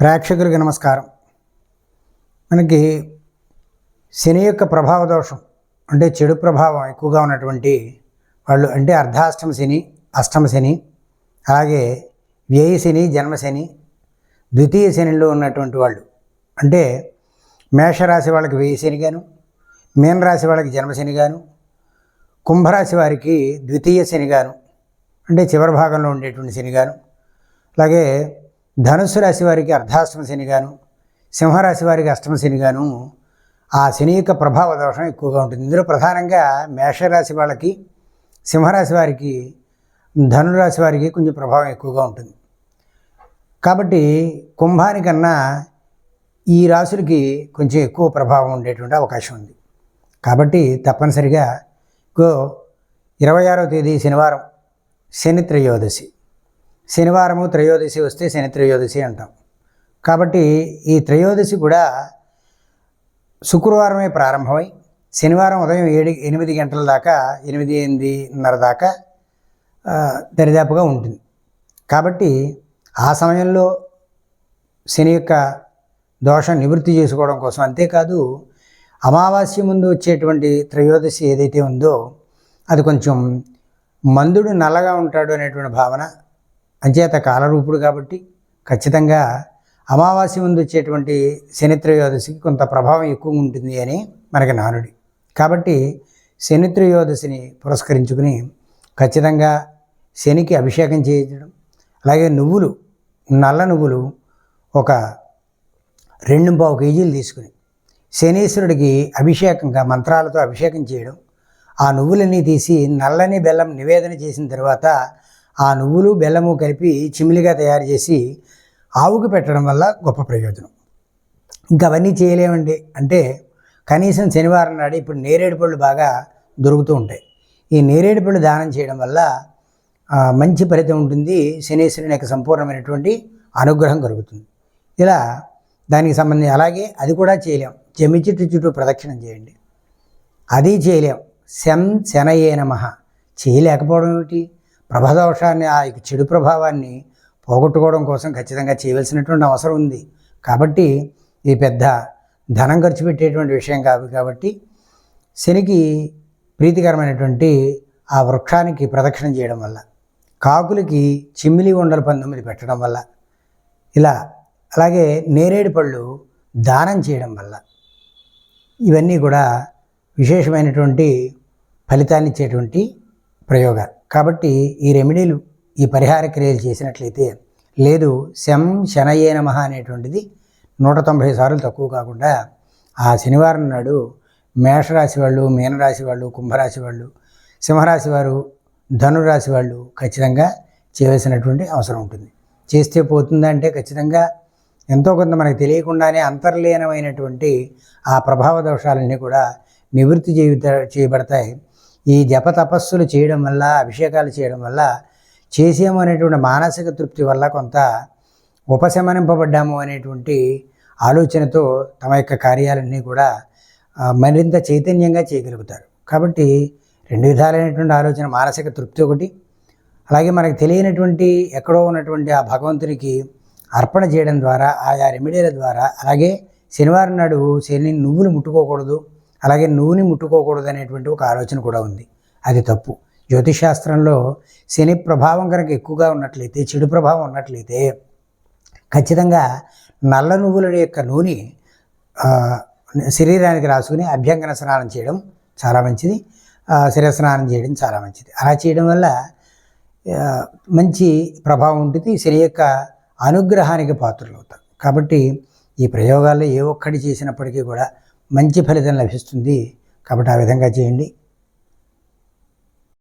ప్రేక్షకులకి నమస్కారం. మనకి శని యొక్క ప్రభావ దోషం అంటే చెడు ప్రభావం ఎక్కువగా ఉన్నటువంటి వాళ్ళు అంటే అర్ధాష్టమ శని అష్టమ శని అలాగే వ్యయ శని జన్మశని ద్వితీయ శనిలో ఉన్నటువంటి వాళ్ళు అంటే మేషరాశి వాళ్ళకి వ్యయ శని గాను మీనరాశి వాళ్ళకి జన్మశని గాను కుంభరాశి వారికి ద్వితీయ శని గాను అంటే చివరి భాగంలో ఉండేటువంటి శని గాను అలాగే ధనుస్సు రాశి వారికి అర్ధాష్టమ శని గాను సింహరాశి వారికి అష్టమ శని గాను ఆ శని యొక్క ప్రభావ దోషం ఎక్కువగా ఉంటుంది. ఇందులో ప్రధానంగా మేషరాశి వాళ్ళకి సింహరాశి వారికి ధనురాశి వారికి కొంచెం ప్రభావం ఎక్కువగా ఉంటుంది. కాబట్టి కుంభానికన్నా ఈ రాశులకి కొంచెం ఎక్కువ ప్రభావం ఉండేటువంటి అవకాశం ఉంది. కాబట్టి తప్పనిసరిగా ఇరవై ఆరో తేదీ శనివారం శని త్రయోదశి. శనివారము త్రయోదశి వస్తే శని త్రయోదశి అంటాం. కాబట్టి ఈ త్రయోదశి కూడా శుక్రవారమే ప్రారంభమై శనివారం ఉదయం ఏడు ఎనిమిది గంటల దాకా ఎనిమిది ఎనిమిదిన్నర దాకా దరిదాపుగా ఉంటుంది. కాబట్టి ఆ సమయంలో శని యొక్క దోషం నివృత్తి చేసుకోవడం కోసం అంతేకాదు అమావాస్య ముందు వచ్చేటువంటి త్రయోదశి ఏదైతే ఉందో అది కొంచెం మందుడు నల్లగా ఉంటాడు అనేటువంటి భావన అంచేత కాలరూపుడు కాబట్టి ఖచ్చితంగా అమావాస్య ముందు వచ్చేటువంటి శనిత్రయోదశికి కొంత ప్రభావం ఎక్కువ ఉంటుంది అని మనకి నానుడి. కాబట్టి శనిత్రయోదశిని పురస్కరించుకుని ఖచ్చితంగా శనికి అభిషేకం చేయించడం అలాగే నువ్వులు నల్ల నువ్వులు ఒక రెండు పావు కేజీలు తీసుకుని శనీశ్వరుడికి అభిషేకంగా మంత్రాలతో అభిషేకం చేయడం ఆ నువ్వులన్నీ తీసి నల్లని బెల్లం నివేదన చేసిన తర్వాత ఆ నువ్వులు బెల్లము కలిపి చిమిలిగా తయారు చేసి ఆవుకు పెట్టడం వల్ల గొప్ప ప్రయోజనం. ఇంకా అవన్నీ చేయలేమండి. అంటే కనీసం శనివారం నాడు ఇప్పుడు నేరేడు పళ్ళు బాగా దొరుకుతూ ఉంటాయి. ఈ నేరేడు పళ్ళు దానం చేయడం వల్ల మంచి ఫలితం ఉంటుంది. శనీశ్వరుని యొక్క సంపూర్ణమైనటువంటి అనుగ్రహం కలుగుతుంది. ఇలా దానికి సంబంధించి అలాగే అది కూడా చేయలేం. జమి చెట్టు చుట్టూ ప్రదక్షిణం చేయండి. అది చేయలేం. శం శనయే నమ. చేయలేకపోవడం ఏమిటి? ప్రభదోషాన్ని ఆ యొక్క చెడు ప్రభావాన్ని పోగొట్టుకోవడం కోసం ఖచ్చితంగా చేయవలసినటువంటి అవసరం ఉంది. కాబట్టి ఇది పెద్ద ధనం ఖర్చు పెట్టేటువంటి విషయం కాదు కాబట్టి శనికి ప్రీతికరమైనటువంటి ఆ వృక్షానికి ప్రదక్షిణ చేయడం వల్ల కాకులకి చిమ్మిలి ఉండలు పంతొమ్మిది పెట్టడం వల్ల ఇలా అలాగే నేరేడు పళ్ళు దానం చేయడం వల్ల ఇవన్నీ కూడా విశేషమైనటువంటి ఫలితాన్ని ఇచ్చేటువంటి ప్రయోగాలు కాబట్టి ఈ రెమెడీలు ఈ పరిహార క్రియలు చేసినట్లయితే లేదు శం శనయే నమ అనేటువంటిది నూట తొంభై సార్లు తక్కువ కాకుండా ఆ శనివారం నాడు మేషరాశి వాళ్ళు మీనరాశి వాళ్ళు కుంభరాశి వాళ్ళు సింహరాశి వారు ధనురాశి వాళ్ళు ఖచ్చితంగా చేయవలసినటువంటి అవసరం ఉంటుంది. చేస్తే పోతుందంటే ఖచ్చితంగా ఎంతో కొంత మనకు తెలియకుండానే అంతర్లీనమైనటువంటి ఆ ప్రభావ దోషాలన్నీ కూడా నివృత్తి చేయుత చేయబడతాయి. ఈ జప తపస్సులు చేయడం వల్ల అభిషేకాలు చేయడం వల్ల చేసాము అనేటువంటి మానసిక తృప్తి వల్ల కొంత ఉపశమనింపబడ్డాము అనేటువంటి ఆలోచనతో తమ యొక్క కార్యాలన్నీ కూడా మరింత చైతన్యంగా చేయగలుగుతారు. కాబట్టి రెండు విధాలైనటువంటి ఆలోచన మానసిక తృప్తి ఒకటి. అలాగే మనకు తెలియనటువంటి ఎక్కడో ఉన్నటువంటి ఆ భగవంతునికి అర్పణ చేయడం ద్వారా ఆయా రెమెడీల ద్వారా అలాగే శనివారం నాడు శని నువ్వులు ముట్టుకోకూడదు. అలాగే నూనె ముట్టుకోకూడదు అనేటువంటి ఒక ఆలోచన కూడా ఉంది. అది తప్పు. జ్యోతిషాస్త్రంలో శని ప్రభావం కనుక ఎక్కువగా ఉన్నట్లయితే చెడు ప్రభావం ఉన్నట్లయితే ఖచ్చితంగా నల్ల నువ్వుల యొక్క నూనె శరీరానికి రాసుకుని అభ్యంగన స్నానం చేయడం చాలా మంచిది. ఆ, స్నానం చేయడం చాలా మంచిది. అలా చేయడం వల్ల మంచి ప్రభావం ఉంటుంది. శని యొక్క అనుగ్రహానికి పాత్రలు అవుతారు. కాబట్టి ఈ ప్రయోగాల్లో ఏ ఒక్కటి చేసినప్పటికీ కూడా మంచి ఫలితం లభిస్తుంది. కాబట్టి ఆ విధంగా చేయండి.